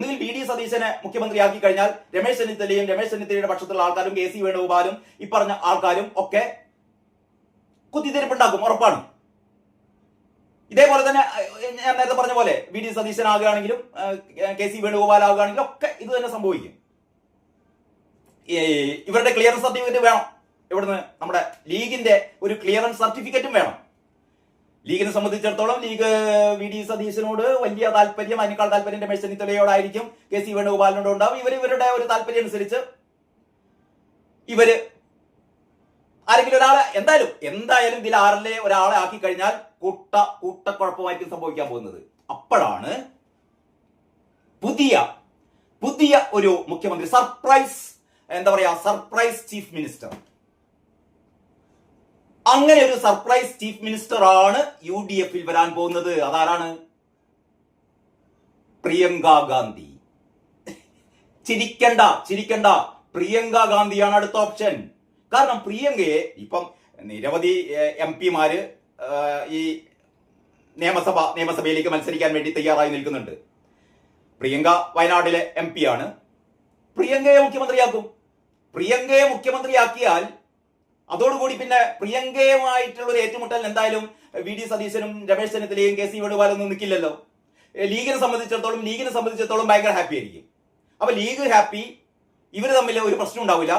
ഒന്നുകിൽ V D സതീശനെ മുഖ്യമന്ത്രിയാക്കി കഴിഞ്ഞാൽ രമേശ് ചെന്നിത്തലയും രമേശ് ചെന്നിത്തലയുടെ പക്ഷത്തുള്ള ആൾക്കാരും കെ സി വേണുഗോപാലും ഈ പറഞ്ഞ ആൾക്കാരും ഒക്കെ കുത്തിത്തിരിപ്പുണ്ടാക്കും ഉറപ്പാണ്. ഇതേപോലെ തന്നെ ഞാൻ നേരത്തെ പറഞ്ഞ പോലെ വി ഡി സതീശൻ ആകുകയാണെങ്കിലും കെ സി വേണുഗോപാൽ ആകുകയാണെങ്കിലും ഒക്കെ ഇത് തന്നെ സംഭവിക്കും. ഇവരുടെ ക്ലിയറൻസ് സർട്ടിഫിക്കറ്റ് വേണം. ഇവിടുന്ന് നമ്മുടെ ലീഗിന്റെ ഒരു ക്ലിയറൻസ് സർട്ടിഫിക്കറ്റും വേണം. ലീഗിനെ സംബന്ധിച്ചിടത്തോളം ലീഗ് വി. ഡി. സതീശനോട് വലിയ താല്പര്യം അതിനേക്കാൾ താല്പര്യം രമേശ് ചെന്നിത്തലയോടായിരിക്കും കെ. സി. വേണുഗോപാലിനോട് ഉണ്ടാവും. ഇവർ ഇവരുടെ ഒരു താല്പര്യം അനുസരിച്ച് ഇവർ ആരെങ്കിലും ഒരാളെ എന്തായാലും എന്തായാലും ഇതിൽ ആറിലെ ഒരാളെ ആക്കി കഴിഞ്ഞാൽ കൂട്ട കൂട്ടക്കുഴപ്പമായിരിക്കും സംഭവിക്കാൻ പോകുന്നത്. അപ്പോഴാണ് പുതിയ പുതിയ ഒരു മുഖ്യമന്ത്രി സർപ്രൈസ് എന്താ പറയാ സർപ്രൈസ് ചീഫ് മിനിസ്റ്റർ അങ്ങനെ ഒരു സർപ്രൈസ് ചീഫ് മിനിസ്റ്റർ ആണ് യു ഡി എഫിൽ വരാൻ പോകുന്നത്. അതാരാണ്? പ്രിയങ്ക ഗാന്ധി. ചിരിക്കണ്ട ചിരിക്കണ്ട. പ്രിയങ്ക ഗാന്ധിയാണ് അടുത്ത ഓപ്ഷൻ. കാരണം പ്രിയങ്കയെ ഇപ്പം നിരവധി എം പിമാര് ഈ നിയമസഭ നിയമസഭയിലേക്ക് മത്സരിക്കാൻ വേണ്ടി തയ്യാറായി നിൽക്കുന്നുണ്ട്. പ്രിയങ്ക വയനാട്ടിലെ എം ആണ് പ്രിയങ്കയെ മുഖ്യമന്ത്രിയാക്കും. പ്രിയങ്കയെ മുഖ്യമന്ത്രിയാക്കിയാൽ അതോടുകൂടി പിന്നെ പ്രിയങ്കയുമായിട്ടുള്ള ഒരു ഏറ്റുമുട്ടൽ എന്തായാലും വി. ഡി. സതീശനും രമേശ് ചെന്നിത്തലയും കെ. സി. വേണുഗോപാലൊന്നും നിൽക്കില്ലല്ലോ. ലീഗിനെ സംബന്ധിച്ചിടത്തോളം ലീഗിനെ സംബന്ധിച്ചിടത്തോളം ഭയങ്കര ഹാപ്പി ആയിരിക്കും. അപ്പൊ ലീഗ് ഹാപ്പി ഇവർ തമ്മിൽ ഒരു പ്രശ്നം ഉണ്ടാവില്ല.